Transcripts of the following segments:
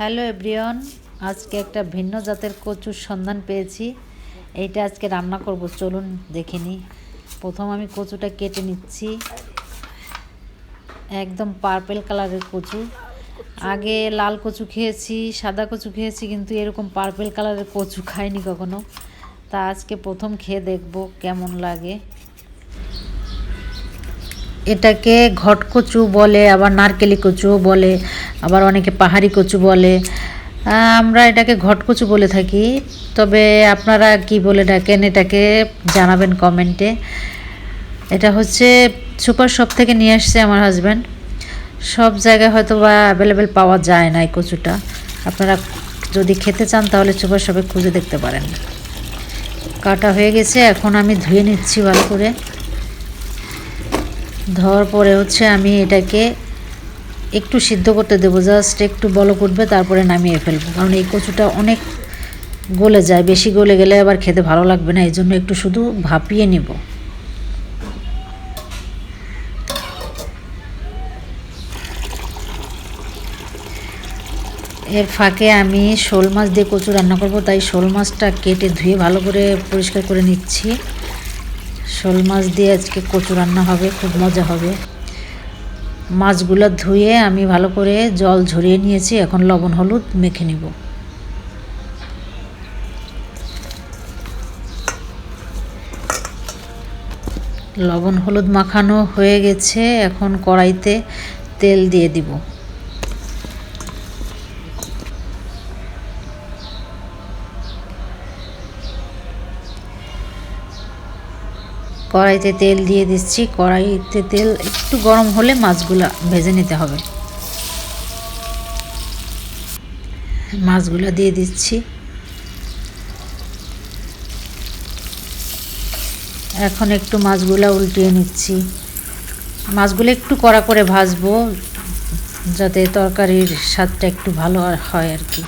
Hello everyone, আজকে একটা ভিন্ন জাতের কচুর সন্ধান পেয়েছি। এইটা আজকে রান্না করব, চলুন দেখে নিই। প্রথম আমি কচুটা কেটে নিচ্ছি। একদম পার্পেল কালারের কচু। আগে লাল কচু খেয়েছি, সাদা কচু খেয়েছি, কিন্তু এরকম পার্পেল কালারের কচু খাইনি কখনো। তা আজকে প্রথম খেয়ে দেখব কেমন লাগে। এটাকে ঘট কচু বলে, আবার নারকেলি কচুও বলে। আবার অনেকে পাহাড়ি কচু বলে। আমরা এটাকে ঘট কচু বলে থাকি। তবে আপনারা কি বলে ডাকেন, এটাকে জানাবেন কমেন্টে। এটা হচ্ছে সুপার শপ থেকে নিয়ে আসছে আমার হাজব্যান্ড সব জায়গায় হয়তো বা অ্যাভেলেবেল পাওয়া যায় না এই কচুটা। আপনারা যদি খেতে চান তাহলে সুপার শপে খুঁজে দেখতে পারেন। কাটা হয়ে গেছে, এখন আমি ধুয়ে নিচ্ছি ভালো করে। ধোয়ার পরে হচ্ছে আমি এটাকে একটু সিদ্ধ করতে দেবো জাস্ট একটু বলো উঠবে, তারপরে নামিয়ে ফেলব। কারণ এই কচুটা অনেক গলে যায়, বেশি গলে গেলে আবার খেতে ভালো লাগবে না এই জন্য একটু শুধু ভাপিয়ে নিব। এর ফাঁকে আমি শোল মাছ দিয়ে কচু রান্না করব, তাই শোল মাছটা কেটে ধুয়ে ভালো করে পরিষ্কার করে নিচ্ছি। শোল মাছ দিয়ে আজকে কচু রান্না হবে, খুব মজা হবে। মাছগুলো ধুয়ে আমি ভালো করে জল ঝরিয়ে নিয়েছি। এখন লবণ, হলুদ মেখে নিব। লবণ, হলুদ মাখানো হয়ে গেছে। এখন কড়াইতে তেল দিয়ে দিব। কড়াইতে তেল দিয়ে দিচ্ছি। কড়াইতে তেল একটু গরম হলে মাছগুলা ভেজে নিতে হবে। মাছগুলো দিয়ে দিচ্ছি। এখন একটু মাছগুলা উল্টিয়ে নিচ্ছি। মাছগুলো একটু কড়া করে ভাজবো, যাতে তরকারির স্বাদটা একটু ভালো হয় আর কি।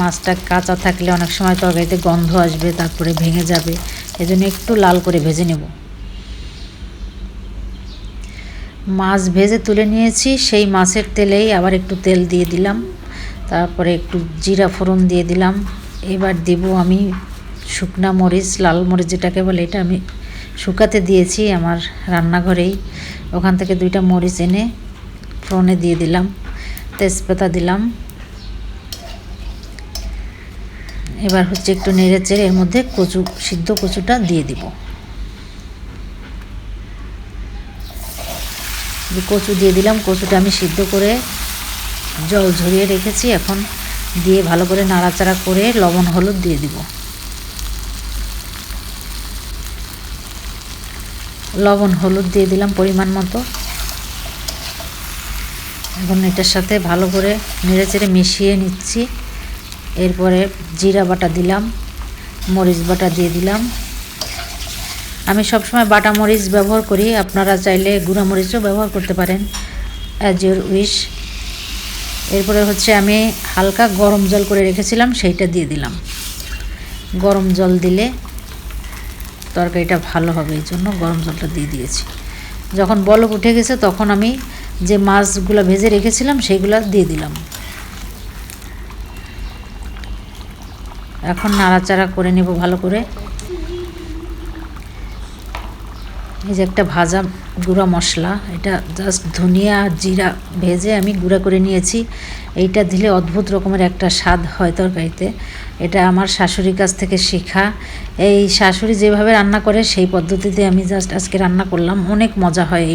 মাছটা কাঁচা থাকলে অনেক সময় তরকারিতে গন্ধ আসবে, তারপরে ভেঙে যাবে। এজন্য একটু লাল করে ভেজে নেব। মাছ ভেজে তুলে নিয়েছি, সেই মাছের তেলেই আবার একটু তেল দিয়ে দিলাম, তারপরে একটু জিরা ফোড়ন দিয়ে দিলাম। এবার দেব আমি শুকনা মরিচ, লাল মরিচ যেটাকে বলে, এটা আমি শুকাতে দিয়েছি আমার রান্নাঘরেই। ওখান থেকে দুইটা মরিচ এনে ফোড়নে দিয়ে দিলাম, তেজপাতা দিলাম এবার হচ্ছে একটু নেড়ে চেড়ে এর মধ্যে কচু, সিদ্ধ কচুটা দিয়ে দিব। কচু দিয়ে দিলাম, কচুটা আমি সিদ্ধ করে জল ঝরিয়ে রেখেছি। এখন দিয়ে ভালো করে নাড়াচাড়া করে লবণ, হলুদ দিয়ে দিব। লবণ, হলুদ দিয়ে দিলাম পরিমাণ মতো। এখন এটার সাথে ভালো করে নেড়ে চেড়ে মিশিয়ে নিচ্ছি। এরপরে জিরা বাটা দিলাম, মরিচ বাটা দিয়ে দিলাম। আমি সবসময় বাটা মরিচ ব্যবহার করি, আপনারা চাইলে গুঁড়া মরিচও ব্যবহার করতে পারেন অ্যাজ ইউর উইশ এরপরে হচ্ছে আমি হালকা গরম জল করে রেখেছিলাম, সেইটা দিয়ে দিলাম। গরম জল দিলে তরকারিটা ভালো হবে, এই জন্য গরম জলটা দিয়ে দিয়েছি। যখন বলক উঠে গেছে, তখন আমি যে মাছগুলো ভেজে রেখেছিলাম, সেইগুলো দিয়ে দিলাম। এখন নাড়াচাড়া করে নেব ভালো করে। এই যে একটা ভাজা গুঁড়া মশলা, এটা জাস্ট ধনিয়া জিরা ভেজে আমি গুঁড়া করে নিয়েছি। এইটা দিলে অদ্ভুত রকমের একটা স্বাদ হয় তরকারিতে। এটা আমার শাশুড়ির কাছ থেকে শেখা। এই শাশুড়ি যেভাবে রান্না করে সেই পদ্ধতিতে আমি জাস্ট আজকে রান্না করলাম। অনেক মজা হয় এই